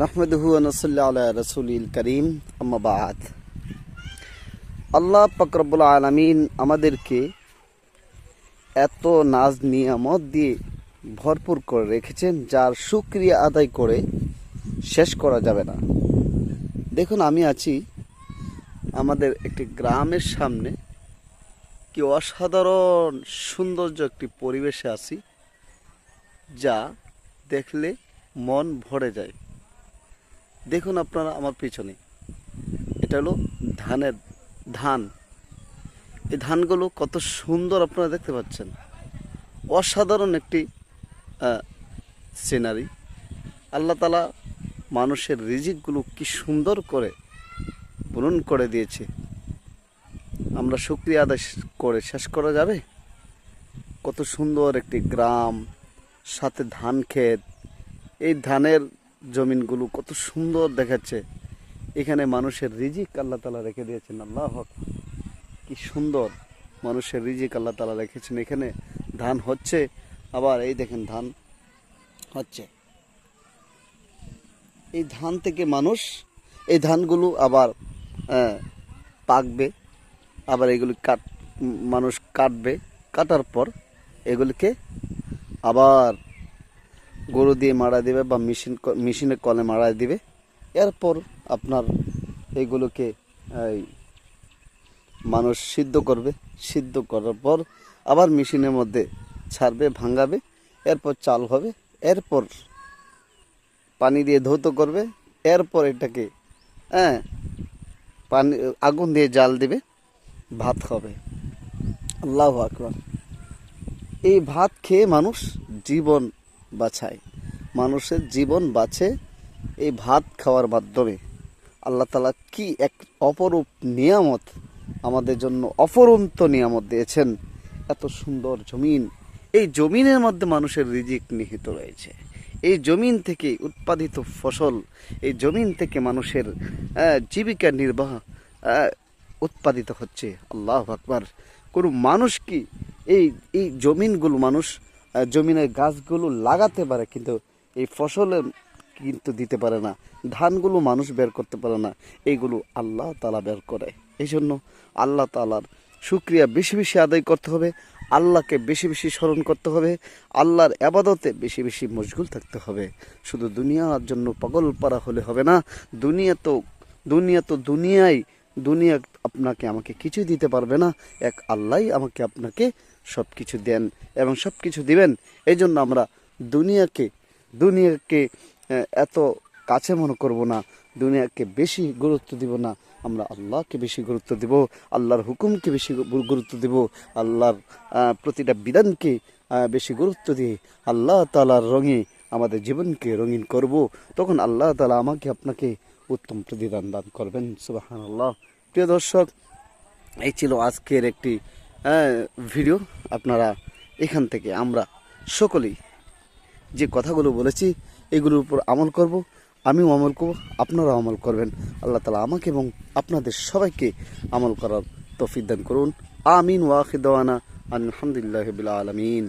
নাহমেদহু নসল্লা আলা রসুলিল করিম আম্মাবাদ আল্লাহ ফকরবুল আলমিন আমাদেরকে এত নাজ নিয়ামত দিয়ে ভরপুর করে রেখেছেন, যার সুক্রিয়া আদায় করে শেষ করা যাবে না। দেখুন, আমি আছি আমাদের একটি গ্রামের সামনে। কি অসাধারণ সৌন্দর্য একটি পরিবেশে আছি, যা দেখলে মন ভরে যায়। দেখুন আপনারা আমার পিছনে। এটা হলো ধানের ধান। এই ধানগুলো কত সুন্দর আপনারা দেখতে পাচ্ছেন। অসাধারণ একটি সিনারি আল্লাহ তালা মানুষের রিজিকগুলো কি সুন্দর করে পূরণ করে দিয়েছে। আমরা শুক্রিয়া আদায় করে শেষ করা যাবে? কত সুন্দর একটি গ্রাম, সাথে ধান ক্ষেত। এই ধানের জমিনগুলো কত সুন্দর দেখাচ্ছে। এখানে মানুষের রিজিক আল্লাহ তালা রেখে দিয়েছেন, আল্লাহ কি সুন্দর মানুষের রিজিক আল্লাহ তালা রেখেছেন। এখানে ধান হচ্ছে, আবার এই দেখেন ধান হচ্ছে। এই ধান থেকে মানুষ, এই ধানগুলো আবার পাকবে, আবার এগুলি কাট, মানুষ কাটবে। কাটার পর এগুলিকে আবার গরু দিয়ে মারা দিবে বা মেশিন ক- মেশিনে কলে মারা দিবে। এরপর আপনার এগুলোকে, এই, মানুষ সিদ্ধ করবে। সিদ্ধ করার পর আবার মেশিনের মধ্যে ছাড়বে, ভাঙাবে। এরপর চাল হবে। এরপর পানি দিয়ে ধৌত করবে। এরপর এটাকে হ্যাঁ পানি, আগুন দিয়ে জাল দিবে। ভাত হবে আল্লাহ আকবার। এই ভাত খেয়ে মানুষ জীবন বাঁচায় মানুষের জীবন বাঁচে এই ভাত খাওয়ার মাধ্যমে। আল্লাহ তালা কি এক অপরূপ নিয়ামত আমাদের জন্য অপরন্ত নিয়ামত দিয়েছেন। এত সুন্দর জমিন। এই জমিনের মধ্যে মানুষের রিজিক নিহিত রয়েছে। এই জমিন থেকে উৎপাদিত ফসল, এই জমিন থেকে মানুষের জীবিকা নির্বাহ উৎপাদিত হচ্ছে। আল্লাহ আকবার। কোনো মানুষ কি এই এই জমিনগুলো মানুষ জমিনের গাছগুলো লাগাতে পারে, কিন্তু এই ফসলের কিন্তু দিতে পারে না। ধানগুলো মানুষ বের করতে পারে না। এইগুলো আল্লাহ তালা বের করে। এই জন্য আল্লাহ তালার শুক্রিয়া বেশি বেশি আদায় করতে হবে। আল্লাহকে বেশি বেশি স্মরণ করতে হবে। আল্লাহর আবাদতে বেশি বেশি মশগুল থাকতে হবে। শুধু দুনিয়ার জন্য পাগল পারা হলে হবে না। দুনিয়া তো দুনিয়া তো দুনিয়ায় দুনিয়া আপনাকে আমাকে কিছুই দিতে পারবে না। এক আল্লাহই আমাকে আপনাকে সব কিছু দেন এবং সব কিছু দিবেন। এই জন্য আমরা দুনিয়াকে দুনিয়াকে এত কাছে মনে করব না, দুনিয়াকে বেশি গুরুত্ব দিব না, আমরা আল্লাহকে বেশি গুরুত্ব দিব, আল্লাহর হুকুমকে বেশি গুরুত্ব দিব, আল্লাহর প্রতিটা বিধানকে বেশি গুরুত্ব দিয়ে আল্লাহ তালার রঙে আমাদের জীবনকে রঙিন করব, তখন আল্লাহ তালা আমাকে আপনাকে উত্তম প্রতিদান দান করবেন সুবাহান আল্লাহ প্রিয় দর্শক, এই ছিল আজকের একটি ভিডিও আপনারা এখান থেকে আমরা সকলেই যে কথাগুলো বলেছি, এগুলোর উপর আমল করব, আমিও আমল করব, আপনারাও আমল করবেন। আল্লাহ তালা আমাকে এবং আপনাদের সবাইকে আমল করার তফিদান দান করুন। আমিন ওয়াখিদানা আলহামদুলিল্লাহ আলমিন।